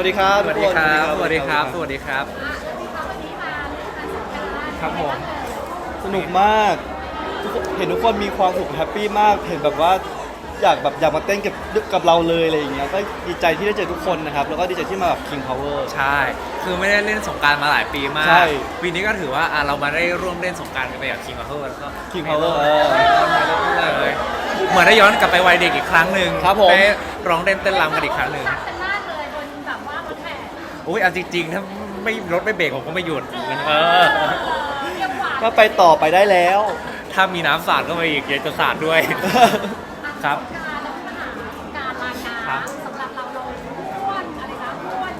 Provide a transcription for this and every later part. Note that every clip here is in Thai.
วัสดีครับสวัสดีครับทุกสนวัสดีครับ สวัสดีครับ ครับผม สนุกมากทุกคนเห็นทุกคนมีความสุขแฮปปี้มาก เห็นแบบว่าอยากแบบอยากมาเต้นกับกับเราเลยอะไรอย่างเงี้ย ก็ดีใจที่ได้เจอทุกคนนะครับ แล้วก็ดีใจที่มาแบบ King Power ใช่ คือไม่ได้เล่นสงกรารมาหลายปีมาก ใช่ ปีนี้ก็ถือว่าอะเรามาได้ร่วมเล่นสงกรารกันไปกับ King Power แล้วก็ King Power เออ เลยเหมือนได้ย้อนกลับไปวัยเด็กอีกครั้งหนึ่งครับผม ได้ร้องเต้นเต้นรำกันอีกครั้งหนึ่ง อุ้ยเอาจริงๆถ้าไม่รถไม่เบรกผมก็ไม่หยุดเออเรียกหวานก็ไปต่อไปได้แล้ว ถ้ามีน้ำสาดก็ไปอีกเดี๋ยวจะสาดด้วย ครับการแล้วปัญหาการลางน้ครับำสำหรับเราเราม้วนอะไรนะม้วน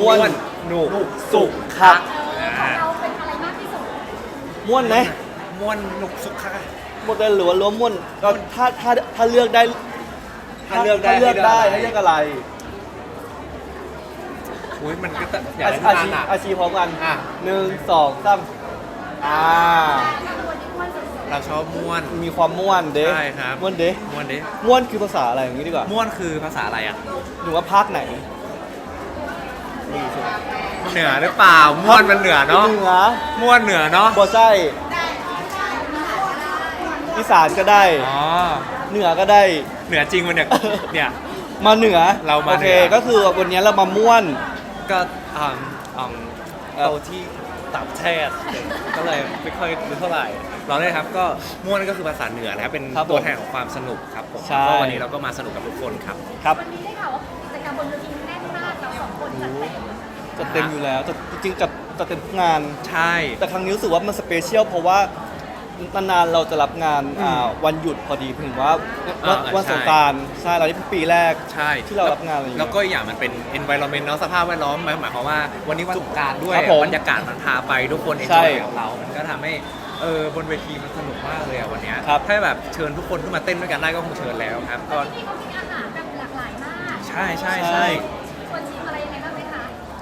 ม่วนหนุกสุขครับเออของเราเป็นอะไรมากที่สุดม่วนไหมม่วนหนุกสุขค่ะหมดเลยหรือว่าล้มม่วนก็ถ้าถ้าถ้าเลือกได้ถ้าเลือกได้ ถ้าเลือกได้ให้ให้เลืเลืออกกอะไร อุ้ยมันก็จะอยากอาเล่นอานาชีนอะ อาชีพร้อมกันอะ หนึ่งสองสามอ่าแต่ถ้าวันที่ม้วนสุดเราชอบม่วน มีความม่วนเด้ใช่ครับ ม่วนเด้ม่วนดิม่วนคือภาษาอะไรอย่างนี้ดีกว่าม่วนคือภาษาอะไรอะหนูว่าภาคไหนเหนือหรือเปล่าม่วนมันเหนือเนาะเหนือม่วนเหนือเนาะบ่ใช่อีสานก็ได้ อ๋อเหนือก็ได้ เหนือจริงมันเนี่ยเนี่ย มาเหนือเรามาโอเคเหนือ ก็คือวันนี้เรามาม่วน ก็อ่าอ่าเอ่อโตที่ต่างประเทศก็เลยไม่ค่อยรู้เท่าไหร่ เราเลยครับก็ม่วนก็คือภาษาเหนือนะครับเป็นครับผมตัวแทนของความสนุกครับผมใช่ ก็วันนี้เราก็มาสนุกกับทุกคนครับ ครับวันนี้ได้ข่าวว่ากิจกรรมบนเวทีแน่นมากเราสองคนจัดเต็มจะเต็มอยู่แล้วจะจริงๆจัดจะเต็มทุกงาน ใช่ แต่ครั้งนี้รู้สึกว่ามันสเปเชียลเพราะว่า นานๆเราจะรับงานอ่าวันหยุดพอดีถึงว่าวันอ่าวันใช่ สงกรารใช่เรานี่เป็นปีแรก ใช่ที่เรารับงานอะไรอย่างเงี้ยแล้วก็อีกอย่างมันเป็น environment เนาะสภาพแวดล้อมหมายหมายความว่าวันนี้วันสงกรารด้วยครับผมบรรยากาศมันพาไปทุกคนเอนใช่จอยกับเรา มันก็ทำให้เออบนเวทีมันสนุกมากเลยอะวันเนี้ยครับ ถ้าแบบเชิญทุกคนขึ้นมาเต้นด้วยกันได้ก็คงเชิญแล้วครับก็ ที่เขามีอาหารแบบหลากหลายมาก ใช่ใช่ใช่ ใช่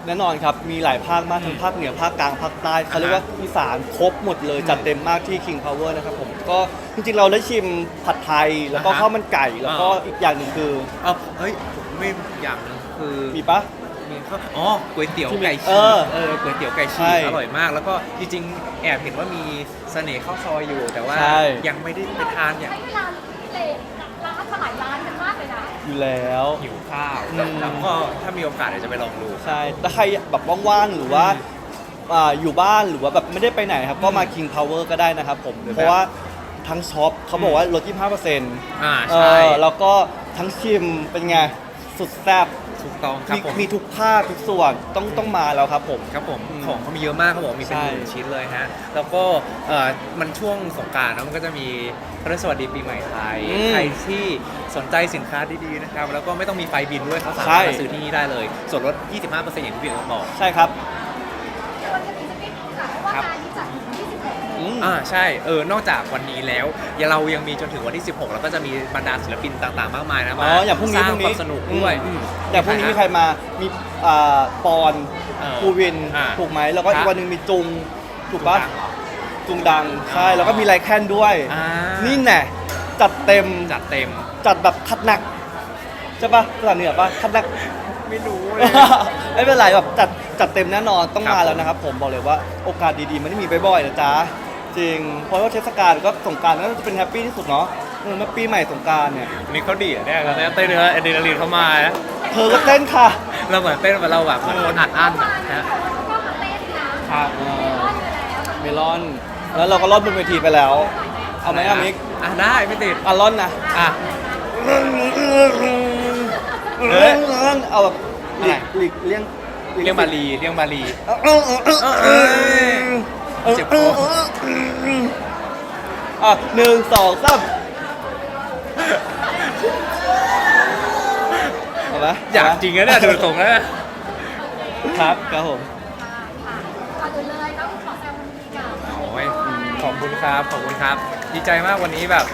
แน่นอนครับ มีหลายภาคมากทั้งภาคเหนือภาคกลางภาคใต้เขาเรียกว่าอีสานครบหมดเลยอืมจัดเต็มมากที่ King Power นะครับผมก็จริงๆเราได้ชิมผัดไทยแล้วก็อ่าฮะข้าวมันไก่แล้วก็อ่าอีกอย่างหนึ่งคือเออเฮ้ยผมไม่อย่างหนึงคือมีปะ มีข้าวอ๋อก๋วยเตี๋ยวที่มีไก่เอฉีอกเออก๋วยเตี๋ยวไก่ใช่ฉีกอร่อยมาก แล้วก็จริงๆแอบเห็นว่ามีเสน่ห์ข้าวซอยอยู่ แต่ว่าใช่ ยังไม่ได้ไปทานอย่างใช้เวลาเลทร้านมาหลายร้านกันมากเลยนะ อยู่แล้ว หิวข้าวอืม แล้วก็ถ้ามีโอกาสเดี๋ยวจะไปลองดู ใช่ถ้าใครแบบว่างๆ หรือว่าอ่าอยู่บ้านหรือว่าแบบไม่ได้ไปไหนครับ ก็มา King Power ก็ได้นะครับผม หรือแบบ เพราะว่าทั้งช็อปเขาบอกว่าลด25%อ่าเอใช่ อแล้วก็ทั้งชิมเป็นไง สุดแซ่บ ถูกต้องครับมีผมมีทุกภาคทุกส่วนต้องต้องมาแล้วครับผม ครับผมอืมของเขามีเยอะมากเขาบอกมีเป็นใช่ หมื่นชิ้นเลยฮะแล้วก็เอ่อมันช่วงสงกรารนะมันก็จะมีพระสวัสดีปีใหม่ไทยอืมใครที่สนใจสินค้าดีๆนะครับแล้วก็ไม่ต้องมีไฟบินด้วยเขาสาใช่ มารถมาซื้อที่นี่ได้เลย ส่วนลด 25%อย่างที่พี่เอ๋บอก ใช่ครับ ควรจะมีสักนิดค่ะเพราะว่าการที่จัดถึง26อืม อ่าใช่เออนอกจากวันนี้แล้วยังเรายังมีจนถึงวันที่ 16 แล้วก็จะมีบรรดาศิลปินต่างๆ มากมายนะอ๋มาออย่างพรุ่งนี้สร้างพรุ่งควานี้มสนุกด้วยอืมอืมอย่างพรุ่งนี้มีใครมา มีอ่าปอนเออ ภูวิน อ่าถูกไหม แล้วก็อีครักบ วันหนึ่งมีจุง ถูกปะดังเหรอ จุงดัง ใช่ แล้วก็มีไลแคนด้วย อ่านี่แน่จัดเต็ม จัดเต็ม จัดแบบคัดหนัก ใช่ปะภาษาเหนือปะคัดหนัก ไม่รู้ไม่เป็นไรแบบจัดจัดเต็มแน่นอนต้องครับมาแล้วนะครับผมบอกเลยว่าโอกาสดีๆ มันไม่มีบ่อยๆนะจ๊ะ จริงเพราะว่าเทศกาลก็สงกรารน่าจะเป็นแฮปปี้ที่สุดเนาะเออเมื่อปีใหม่สงกรารเนี่ยวันนี้เขาดีอะเนี่ยเขาเต้นเนื้ออะดรีนาลีนเข้ามานะเธอก็เต้นค่ะเราเหมือนเต้นเหมือนเราแบบเหมือนคนอัดอั้นอะนะก็มาเต้นนะครับเมลอนอยู่แล้วแล้วเราก็รอดบนเวทีไปแล้ว เอาไหมอามิกอะได้ไม่ติดอะรอดนะอะ เรื่องเรื่องเอาแบบหลีกอะไรหลีกเลี่ยงเรียงบาลีเรียงบาลี เออ เออเออเออเออเจ็บคออะหนึ่งสองสามเอาไหมอยากจริงนะเนี่ยดูตรงนะ ครับครับผมก่อนอื่นเลยต้องขอแซวคนดีกับโอ้ยขอบคุณครับ ขอบคุณครับ ดีใจมากวันนี้แบบ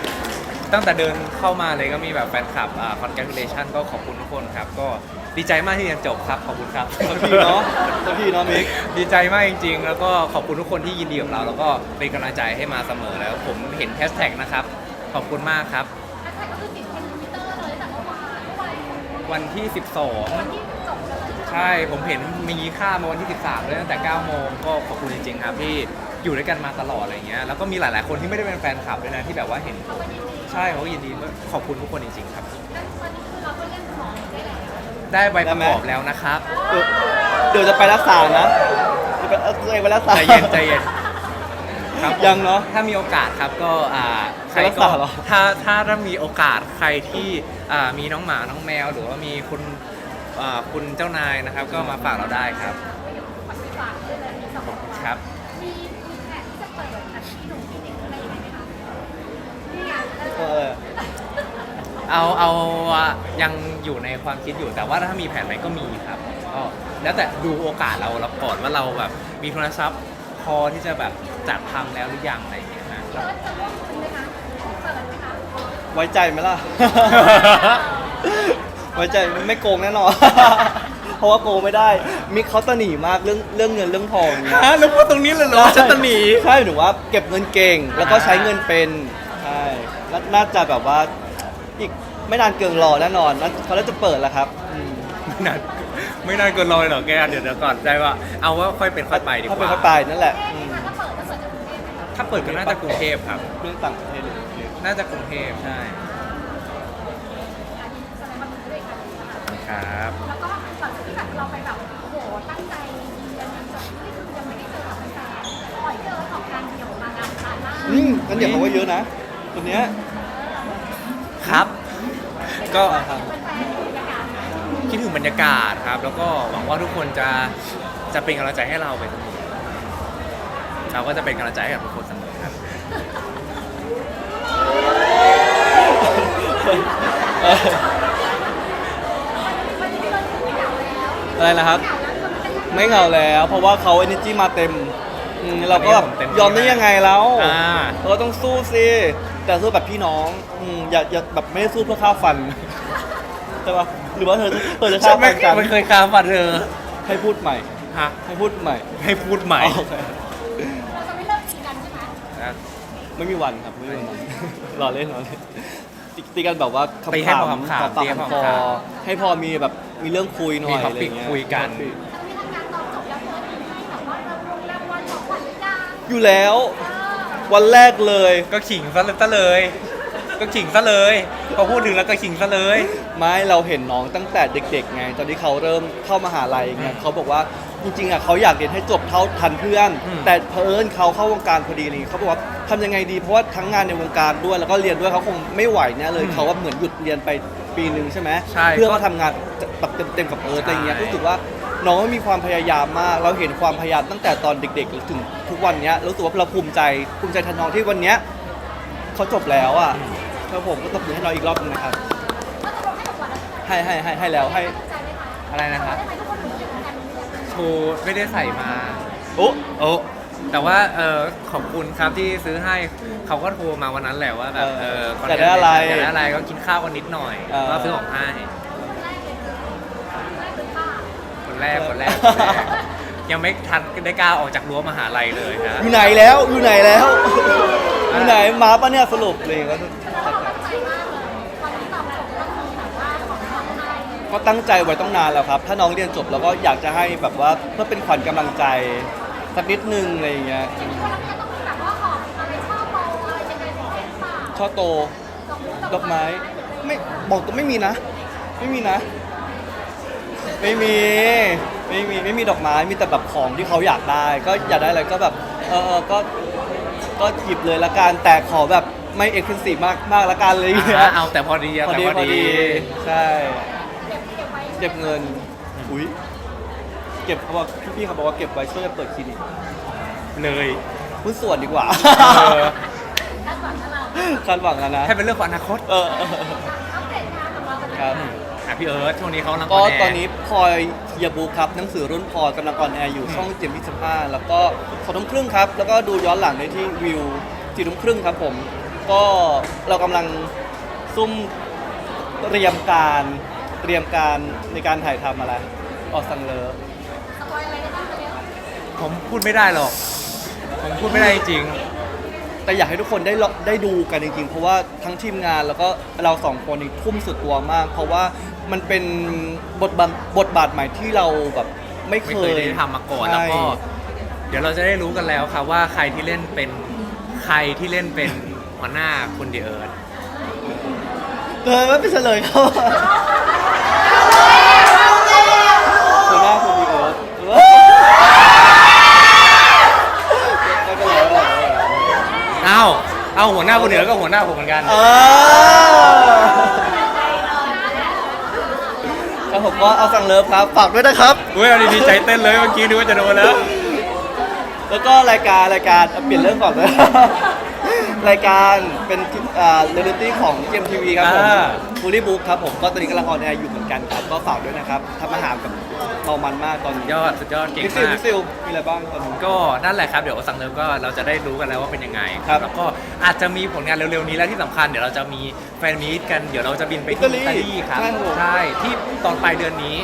ตั้งแต่เดินเข้ามาเลยก็มีแบบแฟนคลับอ่า congratulation ก็ขอบคุณทุกคนครับ ก็ดีใจมากที่เรียนจบครับ ขอบคุณครับสักทีเนาะสักทีเนาะมิกดีใจมากจริง ๆ แล้วก็ขอบคุณทุกคนที่ยินดีกับเรา แล้วก็เป็นกำลังใจให้มาเสมอแล้ว ผมเห็นแฮชแท็กนะครับ ขอบคุณมากครับแฮชแท็กก็คือติดเทรนด์ทวิตเตอร์เลยแต่เมื่อวานเมื่อวานวันที่วันที่จบเลย ใช่ ผมเห็นมีค่ามาวันที่ 13เลยตั้งแต่ 9 โมงก็ขอบคุณจริงๆครับที่ อยู่ด้วยกันมาตลอดอะไรเงี้ยแล้วก็มีหลาย ๆ คนที่ไม่ได้เป็นแฟนคลับด้วยนะที่แบบว่าเห็นใช่เขาก็ยินดีขอบคุณทุกคนจริง ๆ ครับ แล้วตอนนี้คือเราก็เล่นหมอได้แล้วได้ใบได้ประไหมกอบแล้วนะครับเดี๋ยวเดี๋ยวจะไปรักษานะจะไปเอาตัวเองไปรักษา ใจเย็นใจเย็นครับยังเนอะถ้ามีโอกาสครับก็อ่าใครจะรักก็ษาเหรอ ถ้าถ้าถ้ามีโอกาสใครที่อ่ามีน้องหมาน้องแมว หรือว่ามีคุณอ่าคุณเจ้านายนะครับ ก็มาฝากเราได้ครับขวัญไปฝากได้เลยมีสองคนครับ มีมีแผนที่จะเปิดแบบที่หนุ่มที่เด็กอะไรยังไงไหมคะนี่ไงเออเอาเอาอะยังอยู่ในความคิดอยู่แต่ว่าถ้ามีแผนไหมก็มีครับก็แล้วแต่ดูโอกาสเราเราก่อนว่าเราแบบมีทุนทรัพย์พอที่จะแบบจัดทำแล้วหรือยังอะไรอย่างเงี้ยนะเปิดจะร่วมทุนไหมคะเปิดไหมคะไว้ใจไหมล่ะ ไว้ใจไม่โกงแน่นอน เพราะว่าโกงไม่ได้ มิกเขาตะหนีมากเรื่องเรื่องเงินเรื่องทองเนี่ยฮะแล้วพูดตรงนี้เลยเหรอฉันตะหนีใช่หนูว่าเก็บเงินเก่ง แล้วก็ใช้เงินเป็นใช่แล้วน่าจะแบบว่าอีกไม่นานเกินรอแน่นอนน่าเขาน่าจะเปิดแล้วครับอืมไม่นานไม่นานเกินรอยหรอกแกเดี๋ยวเดี๋ยวก่อนใจว่าเอาว่าค่อยเป็นค่อยไปดีกถ้าเป็นว่า เขาไปนั่นแหละเอ๊ะอืมถ้าเปิดจะเปิดจะกรุงเทพไหมคะถ้าเปิดก็น่าจะกรุงเทพครับ เรื่องต่างประเทศเลยน่าจะกรุงเทพใช่อันนี้แสดงความยินดีด้วยกันนะคะครับ อืมงั้นเดี๋ยวเขาก็เยอะนะคนเนี้ยครับ ก็แฟนๆบรรยากาศคิดถึงบรรยากาศครับ แล้วก็หวังว่าทุกคนจะจะเป็นกำลังใจให้เราไปเสมอเราก็จะเป็นกำลังใจให้กับทุกคนเสมอครับเออวันนี้เราไม่เหงาแล้วอะไรนะครับเหงาแล้วคือมันเป็นไม่เหงาแล้ว เพราะว่าเขา energy มาเต็ม อืมเราก็แบบผมเต็มที่ยอมได้ยังไงแล้วอ่า เราก็ต้องสู้สิแต่สู้แบบพี่น้องอืมอย่าอย่าแบบไม่ได้สู้เพื่อค่าฟันใช่ปะหรือว่าเธอเธอจะฉัฆ่านฟัไม่นกันไม่เคยฆ่าฟันเธอให้พูดใหม่ ฮะให้พูดใหม่ให้พูดใหม่โอเคเราจะไม่เลิกตีกันใช่ไหมนะไม่มีวันครับไม่มีวันนั้นรอเล่นรอเล่นตีตีกันแบบว่าขำๆตีให้พอขำๆปากตีให้พอคอขำให้พอมีแบบมีเรื่องคุยหน่อยมีอะไร topic เงี้ยคุยกันแต่มีท อยังอยู่แล้วเออวันแรกเลย ก็ขิงซะซะเลย ก็ขิงซะเลยพอพูดถึงแล้วก็ขิงซะเลย ไม่เราเห็นน้องตั้งแต่เด็ก ๆ ไง ตอนที่เขาเริ่มเข้ามหาลัยไงเขาบอกว่าจริงๆอะเขาอยากเรียนให้จบเท่าทันเพื่อน อืม แต่เพอเอิญเขาเข้าวงการพอดีเลยเขาบอกว่าทำยังไงดีเพราะว่าทั้งงานในวงการด้วยแล้วก็เรียนด้วยเขาคงไม่ไหวเนี่ยเลยเขาว่าเหมือนหยุดเรียนไปปีหนึ่งใช่ไหมใช่เพื่อมาทำงานแบบเต็มๆกับเอิร์ธอะไรเงี้ยใช่ รู้สึกว่า น้องมีความพยายามมาก เราเห็นความพยายามตั้งแต่ตอนเด็กๆถึงทุกวันเนี้ยรู้สึกว่าเราภูมิใจภูมิใจแทนน้องที่วันเนี้ยเขาจบแล้วอะครับผมก็ตบมือให้น้องอีกรอบหนึงนะครับก็จะลงให้ของขวัญแล้วใช่ไหมให้ให้ให้ให้แล้วให้ใจไหมคะอะไรนะครับได้ไหมทุกคนรู้เรื่องกันหรือยังโชว์ไม่ได้ใส่มา โอ้โอ้ แต่ว่าเออขอบคุณครับที่ซื้อให้เขาก็โทรมาวันนั้นแหละว่าแบบเอออยากได้อะไรอยากได้อะไรก็กินข้าวกันนิดหน่อยเออ ก็ซื้อของให้ แรกเลยคือแรกเป็นป้า คน แรกคนแรกคนแรก ยังไม่ทันได้กล้าออกจากรั้วมหาลัยเลยนะอยู่ไหนแล้วอยู่ไหนแล้วอยู่ไหนมาปะเนี่ยสรุปเลยก็เราตั้งใจมากเลยตอนที่ตอบจบก็คือแบบว่าของขวัญให้ก็ตั้งใจไว้ต้องนานแล้วครับ ถ้าน้องเรียนจบแล้วก็อยากจะให้แบบว่าเพื่อเป็นขวัญกำลังใจสักนิดนึงอะไรอย่างเงี้ยอย่างนี้วันนั้นจะต้องมีแบบว่าของอะไรช่อโตอะไรยังไงของเล่นป่าช่อโตดอกไม้ ไม่บอกก็ไม่มีนะ ไม่มีนะ ไม่มีไม่มีไม่มีดอกไม้มีแต่แบบของที่เขาอยากได้ ก็อยากได้อะไรก็แบบเออเออก็ก็หยิบเลยละกันแต่ขอแบบไม่เอ็กซ์คลูซีฟมากมากละกันเลยางเลยอ่าเอาแต่พอดีอะพอแต่ดีพอพอดีดี ใช่เก็บเก็บไว้เก็บเงินอุ้ยเก็บเขาบอกพี่ๆเขาบอกว่าเก็บไว้ช่วยจะเปิดคลินิกเลย หุ้นส่วนดีกว่าเออ คาดหวังกับเราคาดหวังกันนะให้เป็นเรื่องของอนาคต เออเอออัปเดตงานของเรากันครับอะ พี่เอิร์ธช่วงนี้เขากำลังก็ออนแอร์ตอนนี้พลอยเฮียบูครับหนังสือรุ่นพลอยกำลังออนแอร์อยู่ช่องเจ็ดพิห้าแล้วก็สองทุ่มครึ่งครับ แล้วก็ดูย้อนหลังได้ที่วิวสี่ทุ่มครึ่งครับผม ก็เรากำลังซุ่มเตรียมการเตรียมการในการถ่ายทำอะไรออกสังเลอสปอยอะไรได้บ้างคะเนี่ยผมพูดไม่ได้หรอก ผมพูดไม่ได้จริง แต่อยากให้ทุกคนได้ลองได้ดูกันจริงๆ เพราะว่าทั้งทีมงานแล้วก็เราสองคนนี่ทุ่มสุดตัวมาก เพราะว่า มันเป็นบทบาทบทบาทใหม่ที่เราแบบไม่เคไม่เคยยได้ทำมาก่อนใช่แล้วก็เดี๋ยวเราจะได้รู้กันแล้วครับว่าใครที่เล่นเป็นใครที่เล่นเป็นหัวหน้าคุณเดเอิร์ดเลยไม่เป็นเฉลยเขาหัวหน้าคุณดีเอิร์ธไม่เป็นไรไม่เป็นไรเอ้าเอาหัวหน้าคุณเดเอิร์ดก็หัวหน้าผมเหมือนกัน เออ ครับผมก็เอาสั่งเลิฟครับ ฝากด้วยนะครับเฮ้ยเอาดีๆใจเต้นเลยเมื่อกี้นึกว่าจะโดนแล้ว แล้วก็รายการรายการเอาเปลี่ยนเรื่องก่อนเลย รายการเป็นอ่าเรียลลิตี้ของเกมทีวีครับผมอ่า ฟูลี่บุ๊กครับผมก็ตอนนี้กำลังออนแอร์อยู่เหมือนกันครับ ก็ฝากด้วยนะครับทำอาหารกับ เมามันมากตอนนี้ยอดสุดยอดเก่งพิกซิลมาพิกกซิลมีอะไรบ้างตอนนี้ ก็นั่นแหละครับเดี๋ยวสั่งเริ่มก็เราจะได้รู้กันแล้วว่าเป็นยังไงครับ แล้วก็อาจจะมีผลงานเร็วๆนี้และที่สำคัญเดี๋ยวเราจะมีแฟนมีตกันเดี๋ยวเราจะบินไปที่อิอิตาลีตาลีครับใช่ครับผมใช่ที่ตอนปลายเดือนนี้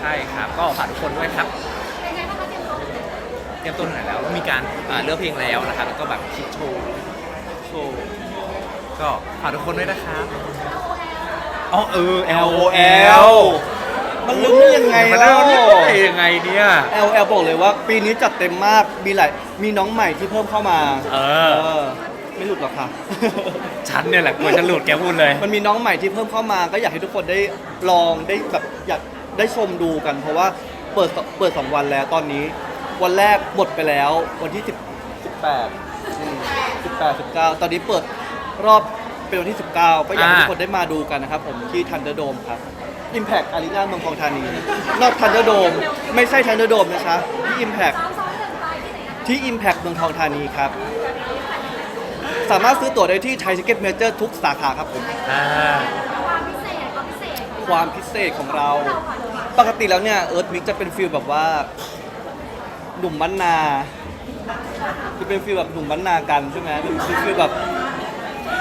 ใช่ครับ ก็ฝากทุกคนด้วยครับเป็นไงบ้างคะเตรียมตัวเตรียมตัวไหนแล้วก็มีการอ่าเลือกเพลงแล้วนะครับแล้วก็แบบคิดโชว์โชว์ก็ฝากทุกคนด้วยนะครับอ๋อเออ L L O O L L มันลืมได้ยังไงมันเล่าเล่าได้ยังไงเนี่ย L L บอกเลยว่า ปีนี้จัดเต็มมากมีหลายมีน้องใหม่ที่เพิ่มเข้ามาเออ ไม่หลุดหรอกค่ะ ฉันเนี่ยแหละกลัวจะหลุดแกพูดเลย มันมีน้องใหม่ที่เพิ่มเข้ามาก็อยากให้ทุกคนได้ลองได้แบบอยากได้ชมดูกัน เพราะว่าเปิดเปิดสองวันแล้วตอนนี้ วันแรกหมดไปแล้ว วันที่10 18อืม18 19ตอนนี้เปิดรอบเป็นวันที่ 19 ก็อยากให้ทุกคนได้มาดูกันนะครับผมที่ทันเดอร์โดมครับ Impact Arena เมืองทองธานี นอกทันเดอร์โดมไม่ใช่ทันเดอร์โดมนะคะที่ Impact ซ้อมซ้อมเดินไปที่ไหนนะคะที่ Impact เมืองทองธานีครับ สามารถซื้อตั๋วได้ที่ไทยทิเก็ตเมเจอร์ทุกสาขาครับผม อ่าความพิเศษความพิเศษของความพิเศษของเราเราก่อนดีกว่าปกติแล้วเนี่ยเอิร์ธมิกจะเป็นฟิลแบบว่าหนุ่มบ้านนาจะเป็นฟิลแบบหนุ่มบ้านนากันใช่ไหมเป็นฟิลแบบ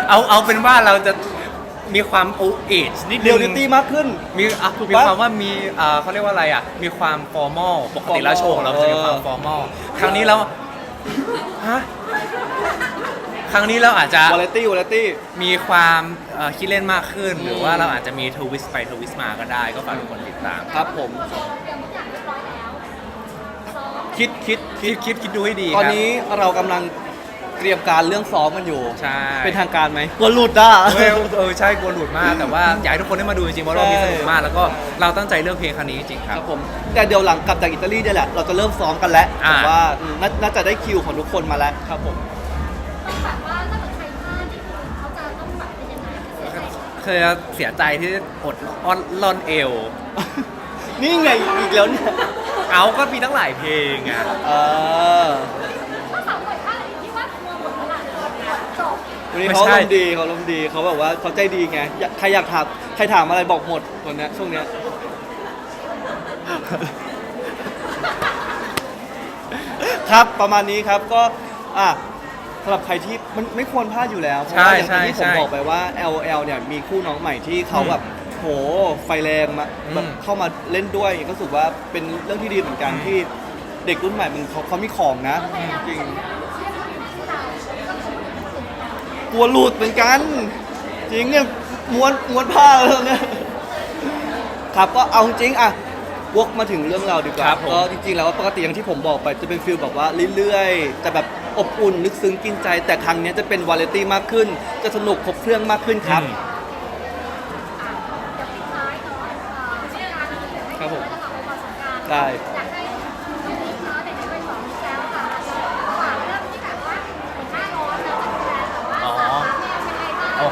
เอาเอาเป็นว่าเราจะ มีความโอเอจนิดเรีนึยลงลิตี้มากขึ้น มีอะถูกมีปะความว่ามีอ่าเขาเรียกว่าอะไรอะ มีความฟอร์มอลปกติแล้วโชว์ของเราจะมีความเออฟอร์มอลครั้งนี้เราฮะครั้งนี้เราอาจจะวาไรตี้วาไรตี้ มีความเอ่อคิดเล่นมากขึ้นอืมหรือว่าเราอาจจะมีทวิสต์ไปทวิสต์มาก็ได้ก็ฝากทุกคนติดตาม ครับผมโชว์เตรียมทุกอย่างเรียบร้อยแล้วซ้อมคิดคิดคิดคิดคิดดูให้ดีตอนครับนี้เรากำลัง เตรียมการเรื่องซ้อมกันอยู่ ใช่เป็นทางการไหมกลัวหลุดอะ เออเออใช่กลัวหลุดมากแต่ว่าอยากให้ทุกคนได้มาดูจริงๆเพราะรอบนี้ใช่สนุกมากแล้วก็เราตั้งใจเลือกเพลงครั้งนี้จริงๆคครัรับ บผม แต่เดี๋ยวหลังกลับจากอิตาลีเนี่ยแหละ เราจะเริ่มซ้อมกันแล้วอ่า ผมว่าอืมน่าน่าจะได้คิวของทุกคนมาแล้วครับผม ต้องแบบว่าถ้าเกิดใครพลาดนี่คือเขาจะต้องแบบเป็นยังไงเสียใจเคยเสียใจที่อดอ้อนลอนเอว นี่ไงอีกแล้วเนี่ย เอาก็มีตั้งหลายเพลงอะ เออ ถ้าสาวหน่อยถ้าที่ว่ามัวหมดเวลาจบ วันนี้เขาลมณ์ดีเขาลมณ์ดีเขาแบบว่าเขาใจดีไงอยากใครอยากถามใครถามอะไรบอกหมดคนเนี้ยช่วงเนี้ยครับประมาณนี้ครับก็อะสำหรับใครที่มันไม่ควรพลาดอยู่แล้วเพราะว่าอย่างใช่ที่ผมใช่บอกไปว่า LL เนี่ยมีคู่น้องใหม่ที่เขาแบบโหไฟแรงมาอืมแบบเข้ามาเล่นด้วยก็รู้สึกว่าเป็นเรื่องที่ดีเหมือนกันอืมที่เด็กรุ่นใหม่มันเขาเขามีของนะจริง กลัวหลุดเหมือนกัน จริงเนี่ยม้วนม้วนผ้าเลยเนี่ยครับก็เอาจริงๆอะวกมาถึงเรื่องเราดีกว่าครับผมก็จริงๆแล้วปกติอย่างที่ผมบอกไปจะเป็นฟิลแบบว่าเรื่อยๆจะแบบอบอุ่นลึกซึ้งกินใจ แต่ครั้งเนี้ยจะเป็นวาไรตี้มากขึ้น จะสนุกครบเครื่องมากขึ้นครับ อืม ครับผม ได้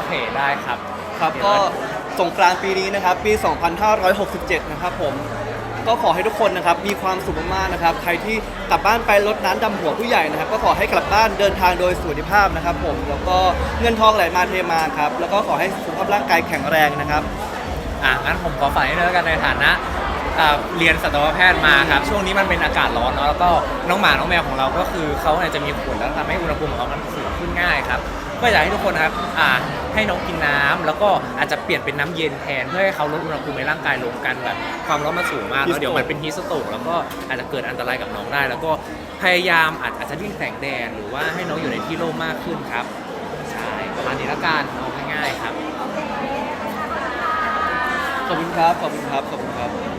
เป็นไงบ้างโอเคได้ครับ ครับเดี๋ยวก็สงกรานต์ปีนี้นะครับ ปี 2567 นะครับผม ก็ขอให้ทุกคนนะครับ มีความสุขมากๆนะครับ ใครที่กลับบ้านไปรดน้ำดำหัวผู้ใหญ่นะครับ ก็ขอให้กลับบ้านเดินทางโดยสวัสดิภาพนะครับ ผม แล้วก็เงินทองไหลมาเทมาครับ แล้วก็ขอให้สุขภาพร่างกายแข็งแรงนะครับ อะงั้นผมขอฝากนิดนึงแล้วกันในฐานะ อ่าเรียนสัตวแพทย์มาครับ ช่วงนี้มันเป็นอากาศร้อนเนาะแล้วก็น้องหมาน้องแมวของเราก็คือเขาเนี่ยจะมีขนแล้วทำให้อุณหภูมิของเขามันสูงขึ้นง่ายครับก็อยากให้ทุกคนนะครับอ่าให้น้องกินน้ำแล้วก็อาจจะเปลี่ยนเป็นน้ำเย็นแทนเพื่อให้เขาลดอุณหภูมิในร่างกายลงกันแบบความร้อนมันสูงมากแล้วเดี๋ยวมันเป็นฮีสโตกแล้วก็อาจจะเกิดอันตรายกับน้องได้ แล้วก็พยายามอาจอาจจะวิ่งแสงแดดหรือว่าให้น้องอยู่ในที่ร่มมากขึ้นครับใช่ประมาณนี้ละกันเอาง่ายๆครับ ขอบคุณครับ ขอบคุณครับ ขอบคุณครับ